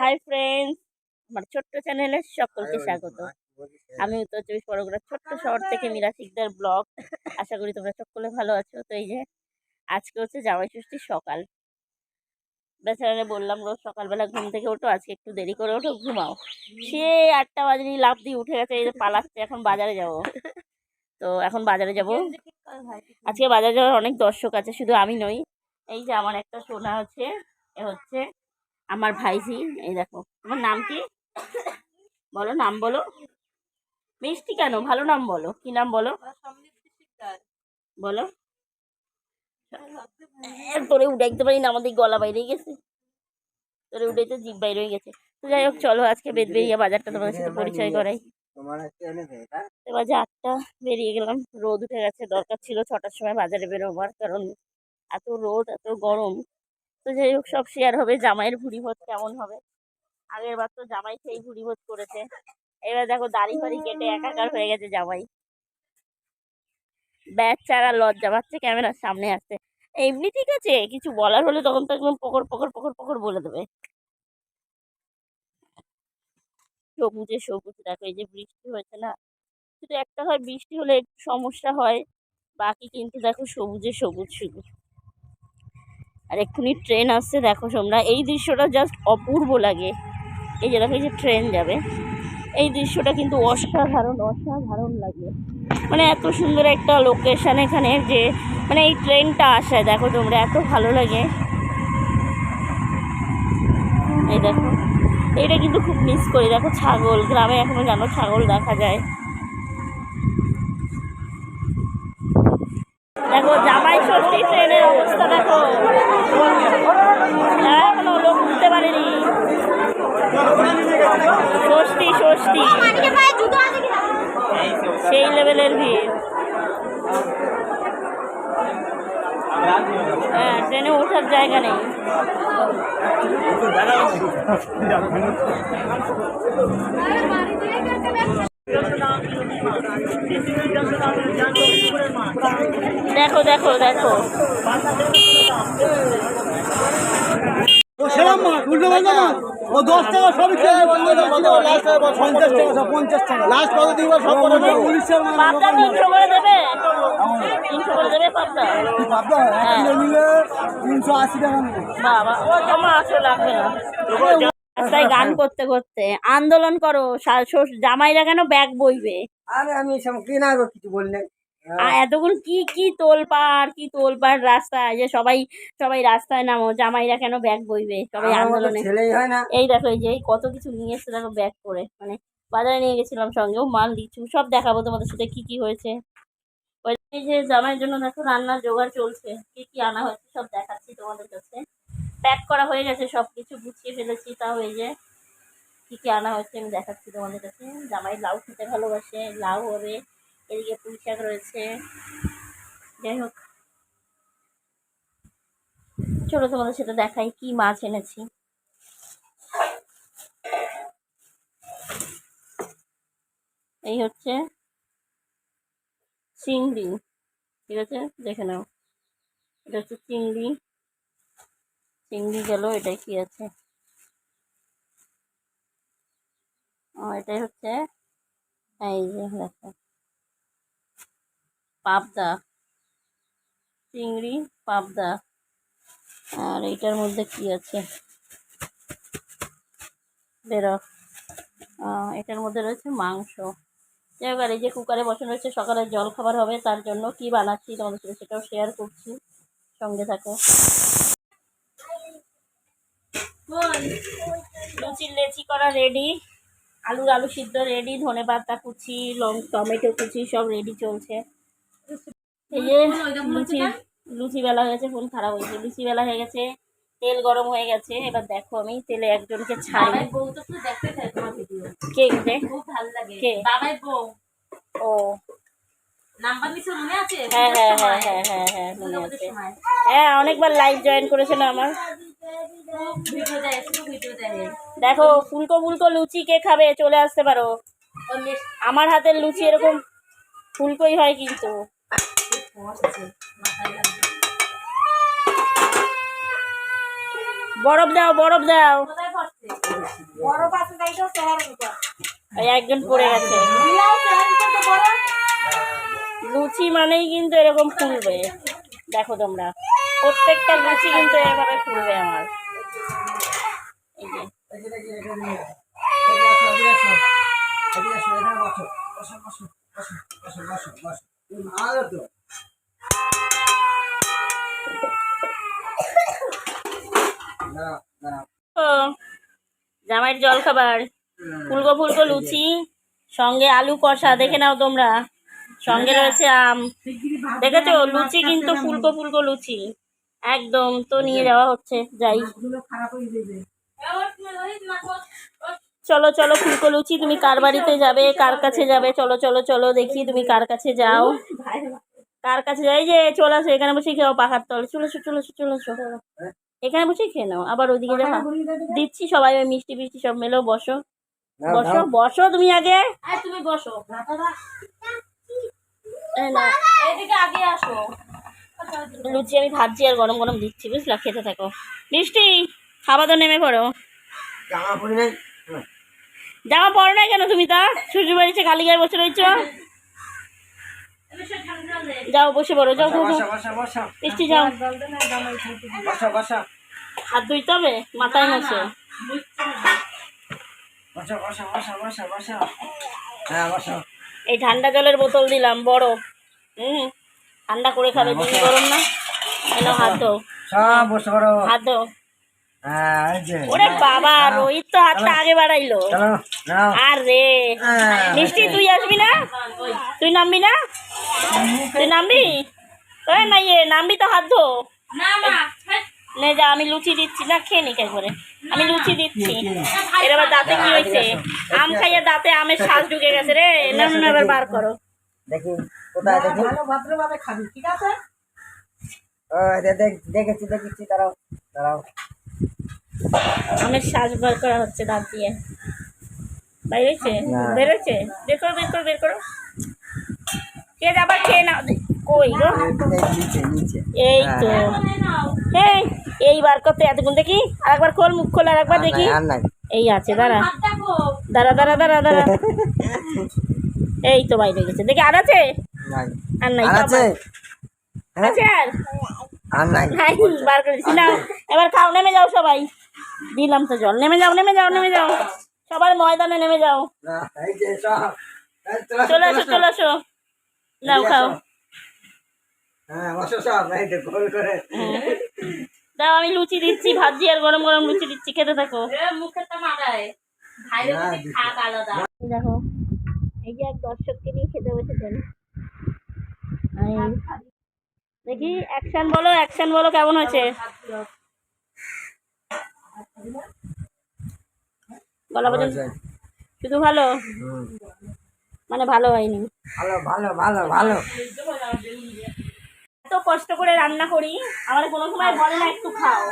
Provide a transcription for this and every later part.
Hi friends আমার ছোট্ট চ্যানেলে সকলকে স্বাগত। আমি উত্তর চব্বিশ পরগনার ছোট্ট শহর থেকে মীরা শিকদার ব্লগ আশা করি তোমরা সকলে ভালো আছো। তো এই যে আজকে হচ্ছে জামাই ষষ্ঠীর সকাল। বেচারারে বললাম রোজ সকালবেলা ঘুম থেকে ওঠো আজকে একটু দেরি করে ওঠো ঘুমাও। সে আটটা বাজে লাভ দিয়ে উঠে গেছে এই যে পালাচ্ছে এখন বাজারে যাব। তো এখন বাজারে যাব। আজকে বাজারে যাওয়ার অনেক দর্শক আছে শুধু আমি নই। এই যে আমার একটা সোনা আছে এ হচ্ছে আমার ভাইঝি এই দেখো। তোমার নাম কি? বলো, নাম বলো। মিষ্টি কেন? ভালো নাম বলো। কি নাম বলো? বলো। তোরে উঠাইতে পারি না, আমাদের গলা বাইরে গেছে। তোরে উঠাইতে জিভ বাইরে গেছে। তো যাই হোক, চলো আজকে বেদ বেরিয়ে বাজারটা তোমাদের সাথে পরিচয় করাই। এবার আটটা বেরিয়ে গেলাম, রোদ উঠে গেছে, দরকার ছিল ছটার সময় বাজারে বেরোবার। কারণ এত রোদ, এত গরম। তো যাই হোক, সব শেয়ার হবে। জামাইয়ের ভুড়ি ভোজ কেমন হবে? আগের বার তো জামাই সেই ভুড়ি ভোজ করেছে। এবার দেখো দাড়ি ফাড়ি কেটে একাকার হয়ে গেছে জামাই। ব্যাগ চারা লজ্জা পাচ্ছে, ক্যামেরার সামনে আসছে। এমনি ঠিক আছে, কিছু বলার হলে তখন তো একদম পকর পকর পকর পকর বলে দেবে। সবুজে সবুজ, দেখো এই যে বৃষ্টি হয়েছে না? শুধু একটা হয়, বৃষ্টি হলে একটু সমস্যা হয়। বাকি কিন্তু দেখো সবুজে সবুজ শুধু আর এক্ষুনি ট্রেন আসছে, দেখো তোমরা, এই দৃশ্যটা জাস্ট অপূর্ব লাগে। এই যে দেখো, এই যে ট্রেন যাবে। এই দৃশ্যটা কিন্তু অসাধারণ অসাধারণ লাগে। মানে এত সুন্দর একটা লোকেশন এখানে যে মানে এই ট্রেনটা আসে দেখো তোমরা, এত ভালো লাগে। এই দেখো এটা কিন্তু খুব মিস করি। দেখো ছাগল, গ্রামে এখনও জানো ছাগল দেখা যায় দেখো জামাই ষষ্ঠী ট্রেনের অবস্থা দেখো এখনও লোক উঠতে পারেনি ষষ্ঠী ষষ্ঠী সেই লেভেলের ভিড় হ্যাঁ ট্রেনে ওঠার জায়গা নেই। দেখো দেখো দেখো। মাছ উল্টো মাছ ও দশ টাকা সবই খেয়ে পঞ্চাশ টাকা সব পঞ্চাশ টাকা। লাস্ট কত দিব। সব নিলে তিনশো আশি টাকা রাস্তায় গান করতে করতে আন্দোলন করো জামাইরা কেন ব্যাগ বইবে? আরে আমি সব কেনারও কিছু বলি নাই। আর এতক্ষণ কি কি তোলপাড় কি তোলপাড় রাস্তায়? যে সবাই সবাই রাস্তায় নামো জামাইরা কেন ব্যাগ বইবে? সবাই আন্দোলনে। হয় এই দেখো এই যে কত কিছু নিয়ে এসছে দেখো ব্যাগ করে। মানে বাজারে নিয়ে গেছিলাম সঙ্গেও মাল লিচু সব দেখাবো তোমাদের সাথে কি কি হয়েছে। ওই এই যে জামাইয়ের জন্য দেখো রান্নার জোগাড় চলছে। কি কি আনা হয়েছে সব দেখাচ্ছি তোমাদের কাছে। প্যাক করা হয়ে গেছে সব কিছু গুছিয়ে ফেলেছি। তাও এই যে কি কি আনা হয়েছে আমি দেখাচ্ছি তোমাদের কাছে। জামাই লাউ খেতে ভালোবাসে লাউ হবে এদিকে পুঁই শাক রয়েছে। যাই হোক। চলো তোমাদের সাথে দেখাই কি মাছ এনেছি। এই হচ্ছে চিংড়ি। ঠিক আছে? দেখে নাও। এটা হচ্ছে চিংড়ি। চিংড়ি গেল, এটাই কি আছে? এটাই হচ্ছে, এই যে, দেখো। পাবদা। চিংড়ি, পাবদা। আর এইটার মধ্যে কি আছে? বেরো। এটার মধ্যে রয়েছে মাংস। যাই হোক, আর এই যে কুকারে বসানো রয়েছে, সকালের জল খাবার হবে, তার জন্য কি বানাচ্ছি তোমাদের সাথে সেটাও শেয়ার করছি। সঙ্গে থাকো। লুচির লেচি করা রেডি আলুর আলু সিদ্ধ রেডি ধনে পাতা কুচি, লং, টমেটো কুচি সব রেডি চলছে। এই যে লুচি লুচি বেলা হয়ে গেছে ফোন খারাপ হয়েছে। লুচি বেলা হয়ে গেছে তেল গরম হয়ে গেছে। এবার দেখো আমি তেলে একজনকে ছাড়ি। কে কে? খুব ভালো লাগে। কে? ও। আছে? হ্যাঁ হ্যাঁ হ্যাঁ হ্যাঁ হ্যাঁ হ্যাঁ মনে আছে। হ্যাঁ অনেকবার লাইভ জয়েন করেছিল আমার। দেখো ফুলকো ফুলকো লুচি কে খাবে? চলে আসতে পারো। আমার হাতের লুচি এরকম ফুলকোই হয় কিন্তু। আছে মাথায় লাগবে বরফ দাও বরফ দাও। চেহারা একজন পড়ে গেছে। লুচি মানেই কিন্তু এরকম ফুলবে। দেখো তোমরা। প্রত্যেকটা লুচি কিন্তু এভাবে ফুলবে আমার। জামাইয়ের জল খাবার। ফুলকো ফুলকো লুচি, সঙ্গে আলু কষা, দেখে নাও তোমরা। সঙ্গে রয়েছে আম। দেখেছ? লুচি কিন্তু ফুলকো ফুলকো লুচি। একদম তো নিয়ে যাওয়া হচ্ছে, যাই। চলো চলো, ফুলকো লুচি, তুমি কার বাড়িতে যাবে, কার কাছে যাবে? চলো চলো চলো, দেখি তুমি কার কাছে যাও। কার কাছে যাই যে চলে আসো এখানে বসে খেও পাখার তলে চলে এসো চলে এসো চলে এসো। এখানে বসে খেয়ে নাও আবার ওইদিকে যাও। দিচ্ছি সবাই ওই মিষ্টি মিষ্টি সব মেলো বসো। বসো বসো তুমি আগে। তুমি বসো। এই এদিকে আগে আসো। লুচি আমি ভাজছি আর গরম গরম দিচ্ছি বুঝলা? খেতে থাকো। মিষ্টি খাবার তো নেমে পড়ো। জামা পরি নাই? জামা পরো না কেন তুমি তা? শ্বশুর বাড়িতে খালি গায়ে বসে রয়েছো। যাও বসে পড়ো যাও মিষ্টি যাও। হাত ধুইতে হবে? মাথায় বসা হ্যাঁ এই ঠান্ডা জলের বোতল দিলাম বড়। হুম ঠান্ডা করে খাবে তুমি গরম না। হাত ধো। হাত ধো। হ্যাঁ ওরে বাবা রোহিত তো হাতটা আগে বাড়াইলো। চলো আর রে হ্যাঁ, মিষ্টি তুই আসবি না? তুই নামবি না? তুই নামবি? ওই ইয়ে নামবি তো হাত ধো। না হ্যাঁ, নে যা আমি লুচি দিচ্ছি না খেয়ে নি করে আমি লুচি দিচ্ছি। এর আবার দাঁতে কি হয়েছে? আম খাইয়ে দাঁতে আমের শ্বাস ঢুকে গেছে রে। না না এবার বার করো। দেখি কোথায় দেখি। ভদ্রভাবে খাবি ঠিক আছে? ও দে- দেখ- দেখেছি দেখেছি দাঁড়াও দাঁড়াও। আমের শ্বাস বার করা হচ্ছে দাঁত দিয়ে। বেরোচ্ছে? বের করো বের করো বের করো। কে আবার খেয়ে নাও। কই গো? এই তো নাও এই এইবার করতে এতক্ষণ দেখি আর একবার খোল মুখ খোল আর একবার দেখি। এই আছে দাঁড়া। দাঁড়া দাঁড়া দাঁড়া দাঁড়া। এই তো বাইরে গেছে। দেখি আর আছে? আর নাই আর আছে? হ্যাঁ আছে আর? আর নাই। বার করেছি না এবার খাও নেমে যাও সবাই। দিলাম তো জল। নেমে যাও নেমে যাও নেমে যাও। সবার ময়দানে নেমে যাও। চলে আসো। চলে আসো। নাও খাও। হ্যাঁ বসো সব এই যে গোল করে। দাও আমি লুচি দিচ্ছি ভাজি আর গরম গরম লুচি দিচ্ছি খেতে থাকো। দেখো এই যে এক দর্শককে নিয়ে খেতে বসেছেন। দেখি অ্যাকশন বলো অ্যাকশন বলো কেমন হয়েছে? বলা পর্যন্ত শুধু ভালো। মানে ভালো হয়নি। ভালো ভালো ভালো ভালো। এত কষ্ট করে রান্না করি আমার কোনো সময় বলে না একটু খাও।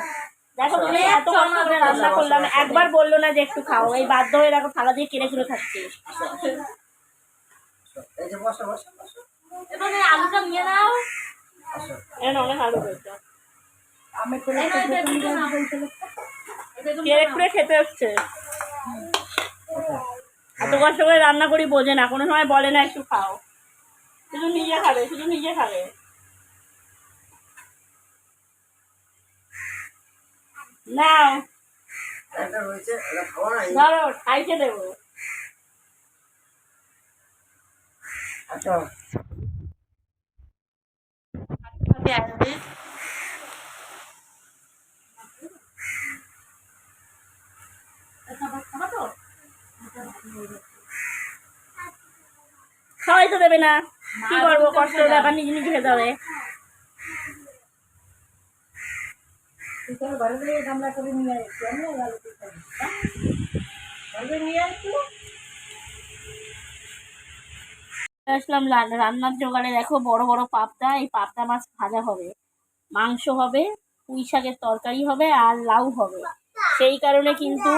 দেখো তুমি এত কষ্ট করে রান্না করলাম একবার বলল না যে একটু খাও এই বাধ্য হয়ে দেখো থালা দিয়ে কিনে কিনে খাচ্ছি। এই যে বসো বসো বসো। এবারে আলুটা নিয়ে নাও। অনেক আলু কেড়ে খেতে হচ্ছে। এত কষ্ট করে রান্না করি বোঝে না। কোনো সময় বলে না একটু খাও। শুধু নিজে খাবে শুধু নিজে খাবে। নাও। ধরো খাইতে দেবো। আচ্ছা। দেবে না। কি করব? কষ্টের ব্যাপার নিজে নিজে খেতে হবে আসলাম রান্নার জোগাড়ে। দেখো বড় বড় পাবদা। এই পাবদা মাছ ভাজা হবে। মাংস হবে পুঁই শাকের তরকারি হবে আর লাউ হবে। সেই কারণে কিন্তু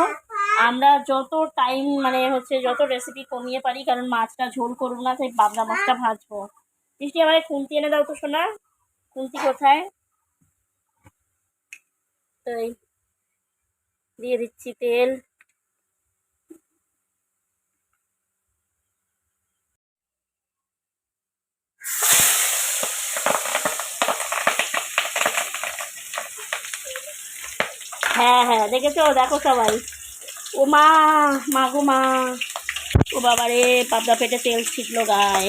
আমরা যত টাইম মানে হচ্ছে যত রেসিপি কমিয়ে পারি, কারণ মাছটা ঝোল করব না, তাই বাবলা মাছটা ভাজবো। বৃষ্টি আমার খুন্তি এনে দাও তো, সোনা। খুন্তি কোথায়? দিয়ে দিচ্ছি তেল। হ্যাঁ হ্যাঁ দেখেছ? দেখো সবাই। ও মা মা গো মা। ও বাবা রে, পাবদা পেটে তেল ছিটলো গায়ে।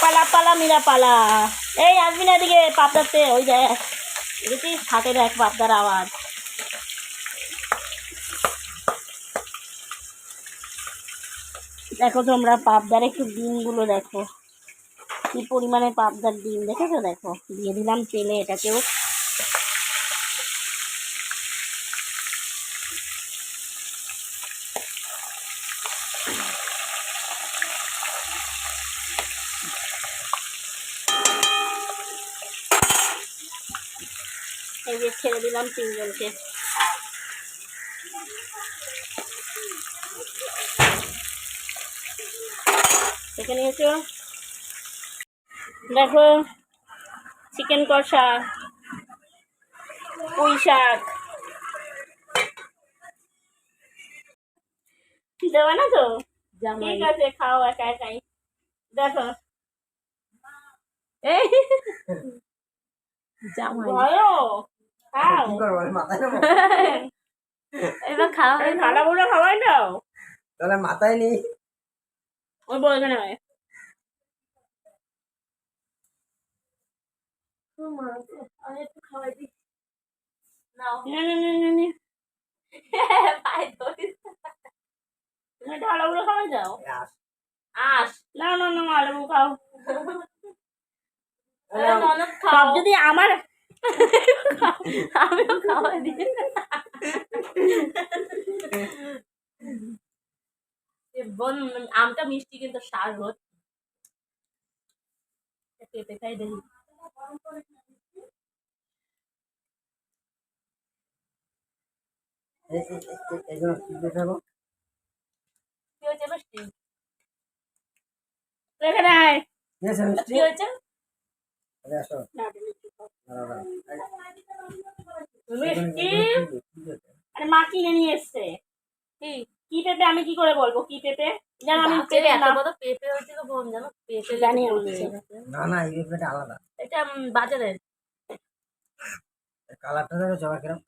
পালা পালা, মিরা, পালা। এই আসবি না এদিকে পাবদাতে ওই দেখ। দেখেছিস? হাতের এক পাবদার আওয়াজ। দেখো তোমরা, পাবদার একটু ডিমগুলো দেখো। কি পরিমাণে পাবদার ডিম, দেখেছ? দেখো, দিয়ে দিলাম তেলে এটাকেও। এই যে ছেড়ে দিলাম তিনজনকে। দেখে নিয়েছো দেখো চিকেন কষা পুঁই শাক। দেওয়া না তো? ঠিক আছে খাও একা একাই। দেখো। এই। বলো খাও। এবার খাওয়া আরে কালা খাওয়াই দাও তাহলে মাথায় নেই। ওই বল আমি একটু খাওয়াই দিই। না না না না না। তুমি একটু আলাগুলো খাওয়াই আস না না না আলাগু খাও সব যদি আমার আমিও খাওয়াই দিই বোন আমটা মিষ্টি কিন্তু সার হোত পেঁপে খাই দেখি এগুলো কি দেখাবো হয়েছে মিষ্টি? এখানে আয়। কি হয়েছে। মিষ্টি আরে মা কিনে নিয়ে এসছে? কি? কি পেঁপে? আমি কি করে বলব কি পেঁপে? জানো আমি পেঁপে না বড় পেঁপে হয়েছিল বোন জানো? পেঁপে জানি আমি। হচ্ছে। না না এই পেঁপেটা আলাদা। এটা বাজারের। কালারটা দেখো কিরম?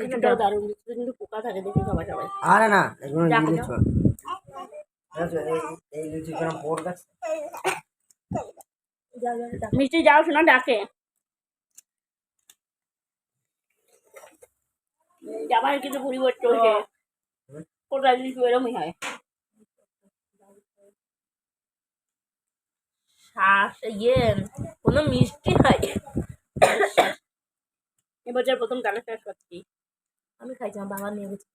লিচুটাও দারুণ লিচুতে কিন্তু পোকা থাকে দেখি সবাই সবাই। আরে না এগুলো লিচু এই যা। মিষ্টি যাও শোনা ডাকে। জামাই কিন্তু পরিবর্তন হয়েছে। লিচু এরমই হয়। শ্বাস ইয়ে কোনো মিষ্টি নাই এবছর প্রথম কালে শেষ করছি আমি খাইছি আমার বাবা নিয়ে গেছে।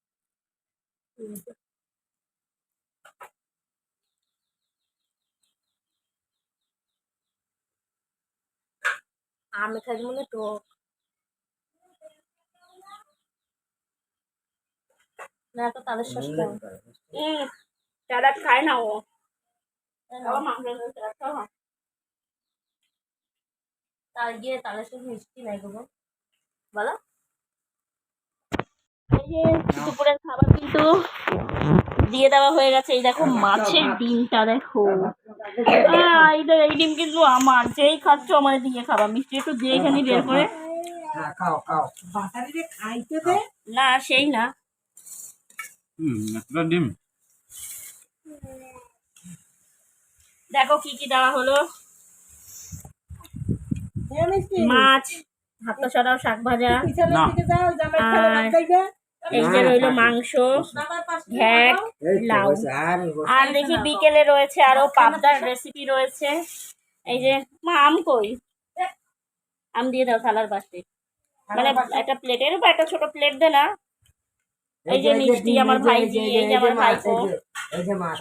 আমি খাইছি মানে টক। না তো তাদের শ্বাস হুম খায় না ও। তার গিয়ে তাদের সাথে মিষ্টি নাই গো। বলো। এই যে দুপুরের খাবার কিন্তু দিয়ে দেওয়া হয়ে গেছে। এই দেখো মাছের ডিমটা দেখো। এই ডিম কিন্তু আমার। যেই খাচ্ছ আমার দিয়ে খাবা। মিষ্টি একটু দিয়ে এখানে বের করে। হ্যাঁ না সেই না। ডিম। দেখো কি কি দেওয়া হলো। মাছ। হাতা সরাও শাক ভাজা। এই যে রইল মাংস ঘ্যাট লাউ। আরে দেখি বিকেলে রয়েছে আরও পাবদার রেসিপি রয়েছে। এই যে মা আম কই? আম দিয়ে দাও থালার পাশে মানে একটা প্লেটের উপর একটা ছোট প্লেট দে না? এই যে মিষ্টি আমার ভাইজি এই যে আমার ভাইপো।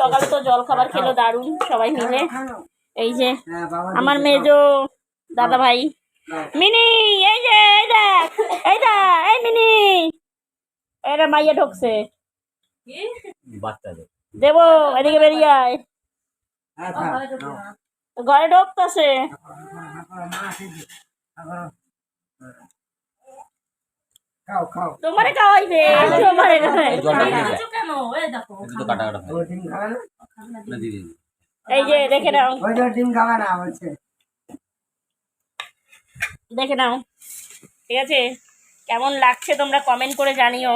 সকালে তো জল খাবার খেলো দারুণ সবাই মিলে। এই যে হ্যাঁ আমার মেজো দাদা ভাই মিনি এই যে এই দেখ এই দেখ এই মিনি। এটা মাইয়া ঢুকছে। দেবো এদিকে বেরিয়ে আয়। হ্যাঁ নাও। ঘরে ঢুকতেছে। তোমারে খাওয়াইবে। এই দেখো যে রেখে দাও ওই যে ডিম খাবে না বলছে। দেখে নাও। ঠিক আছে? কেমন লাগছে তোমরা কমেন্ট করে জানিও।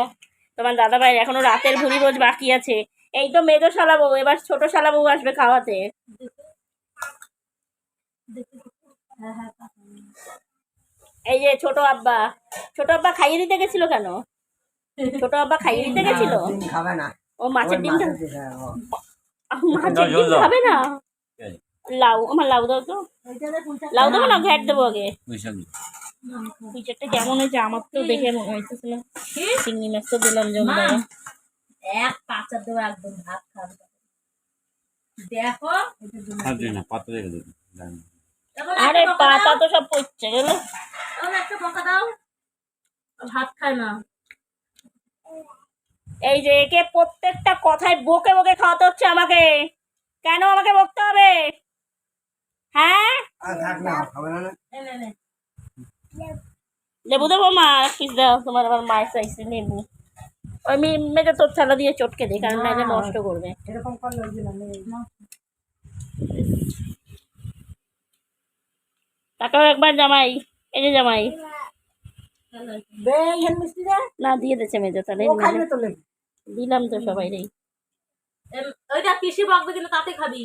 তোমার দাদা ভাই এখনও রাতের ভুড়ি রোজ বাকি আছে। এই তো মেজো শালা বউ এবার ছোট শালা বউ আসবে খাওয়াতে। এই যে ছোট আব্বা ছোট আব্বা খাইয়ে দিতে গেছিল কেন? ছোট আব্বা খাইয়ে দিতে গেছিল? খাবে না। ও মাছের ডিমটা মাছের ডিম। খাবে না? লাউ আমার লাউ দাও তো। লাউ দেবো না ঘ্যাট দেবো আগে। পয়সা কেমন হয়েছে? আমার তো দেখে মনে চিংড়ি মাছ তো দিলাম এক পাঁচা দেবো একদম ভাত খাবে। দেখো না পাতা আরে পাতা তো সব পড়ছে গেল। একটা বকা দাও। ভাত খায় না। এই যে একে প্রত্যেকটা কথায় বকে বকে খাওয়াতে হচ্ছে আমাকে। কেন আমাকে বকতে হবে? হ্যাঁ? আর থাক না খাবে না নে, নে, নে। লেবু দেবো মা পিস দাও। তোমার আবার মায়ের চাইছে লেবু ওই মেয়ে মেয়েটা তোর থালা দিয়ে চটকে দিই কারণ না নষ্ট করবে। এরকম তাকাও একবার জামাই এই যে জামাই। না দিয়ে দিচ্ছে মেজো তাহলে দিলাম তো সবাই রে ওইটা পিসি বকবে কিন্তু তাতে খাবি।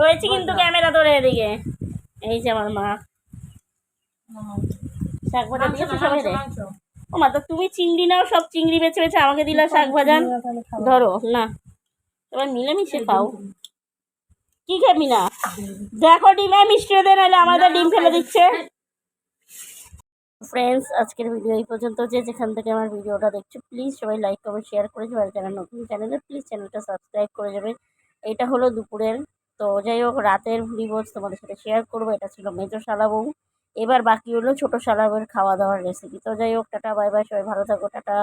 রয়েছে কিন্তু ক্যামেরা ধরে এদিকে। এই যে আমার মা। শাক ভাজা দিয়েছ সবাই রে। ও মা তো তুমি চিংড়ি নাও সব চিংড়ি বেছে বেছে আমাকে দিলা শাক ভাজা। ধরো না। এবার মিলেমিশে খাও। কি খাবি না? দেখো ডিমে মিষ্টি দে নাহলে আমাদের ডিম ফেলে দিচ্ছে। ফ্রেন্ডস আজকের ভিডিও এই পর্যন্ত যে যেখান থেকে আমার ভিডিওটা দেখছ প্লিজ সবাই লাইক কমেন্ট শেয়ার করে যাবে আর যারা নতুন চ্যানেলে প্লিজ চ্যানেলটা সাবস্ক্রাইব করে যাবে এটা হলো দুপুরের। তো যাই হোক, রাতের ভুড়ি তোমাদের সাথে শেয়ার করব। এটা ছিল মেজো শালা বউ এবার বাকি হলো ছোটো সালাবের খাওয়া দাওয়ার রেসিপি তো যাই হোক, টাটা বাই বাই সবাই ভালো থাকো, টাটা।